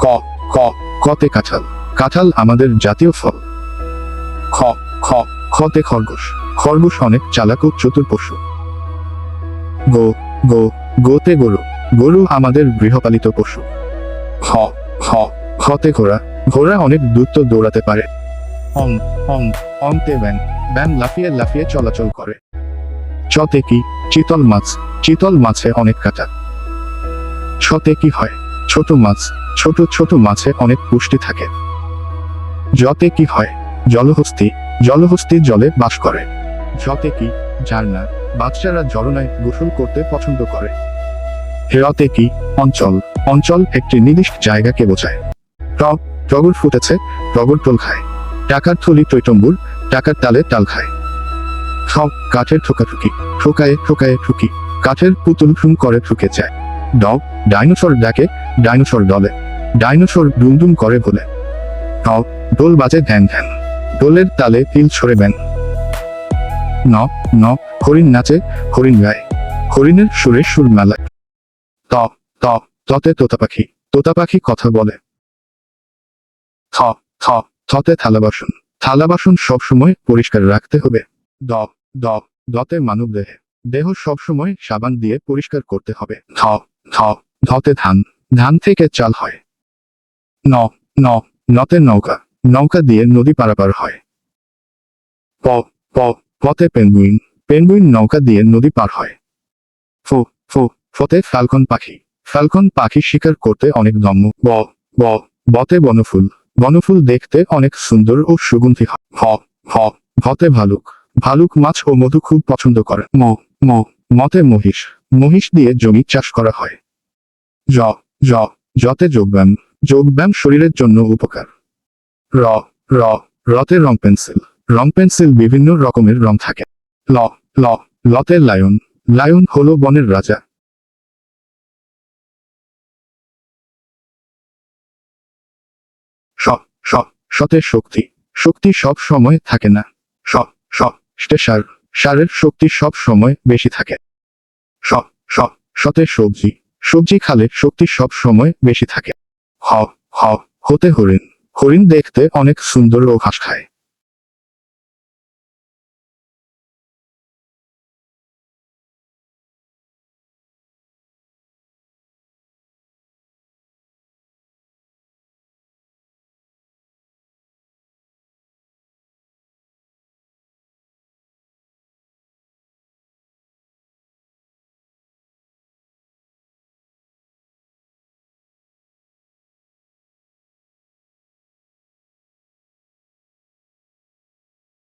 ক ক কতে কাঁঠাল। কাঁঠাল আমাদের জাতীয় ফল। খ খ, খতে খরগোশ। খরগোশ অনেক চালাক ও চতুর পশু। গো গো, গোতে গরু। গরু আমাদের গৃহপালিত পশু। খ খ, খতে ঘোড়া। ঘোড়া অনেক দ্রুত দৌড়াতে পারে। অং অং, অংতে ব্যাং। ব্যাং লাফিয়ে লাফিয়ে চলাচল করে। চতে কি? চিতল মাছ। চিতল মাছে অনেক কাটা ছতে কি হয়? ছোট মাছ, ছোট ছোট মাছে অনেক পুষ্টি থাকে। জতে কি হয়, জলহস্তি জলহস্তি জলে বাস করে। জতে কি ঝারনা বাচ্চারা ঝরনায় গোসল করতে পছন্দ করে। হেরতে কি, অঞ্চল অঞ্চল একটি নির্দিষ্ট জায়গাকে বোঝায়। টক টগর ফুটেছে, টগর টোল খায়। টাকার থলি টৈটম্বুর টাকার তালে তাল খায়। সব কাঠের ঠোকাঠুকি, ঠোকায়ে ঠোকায়ে ঠুকি। কাঠের পুতুল ঠুম করে ঠুকে যায়। ডগ ডাইনোসর ডাকে ডাইনোসর দলে। ডাইনোসর ডুমডুম করে বলে টক ডোল বাজে ধ্যান ধ্যান। ডোলের তালে তিল ছড়ে ব্যান ন ন, হরিণ নাচে, হরিণ গায়। হরিণের সুরে সুর মেলায়। ত ত, ততে তোতা পাখি তোতা পাখি কথা বলে। থ থ, থতে থালা বাসন। থালা বাসন সবসময় পরিষ্কার রাখতে হবে। দ দ, দতে মানব দেহে। দেহ সবসময় সাবান দিয়ে পরিষ্কার করতে হবে। ধ ধতে ধান ধান থেকে চাল হয়। ন ন, নতে নৌকা নৌকা দিয়ে নদী পারাপার হয়। প প পতে পেঙ্গুইন পেঙ্গুইন নৌকা দিয়ে নদী পার হয়। ফো ফো, ফতে ফালকন পাখি ফালকন পাখি শিকার করতে অনেক দম্য ব ব, বতে বনফুল বনফুল দেখতে অনেক সুন্দর ও সুগন্ধি হয়। ভ ভ, ভতে ভালুক ভালুক মাছ ও মধু খুব পছন্দ করে। ম ম, মতে মহিষ মহিষ দিয়ে জমি চাষ করা হয়। জ জ যতে যোগব্যায়াম যোগব্যায়াম শরীরের জন্য উপকার। র র, রতে রং পেন্সিল রং পেন্সিল বিভিন্ন রকমের রং থাকে। ল ল, লতে লায়ন লায়ন হল বনের রাজা। স স সতে শক্তি শক্তি সব সময় থাকে না। স স সার, সারের শক্তি সব সময় বেশি থাকে। স স সতে সবজি সবজি খালে শক্তি সব সময় বেশি থাকে। হ হ হতে হরিণ। হরিণ দেখতে অনেক সুন্দর ও ঘাস খায়।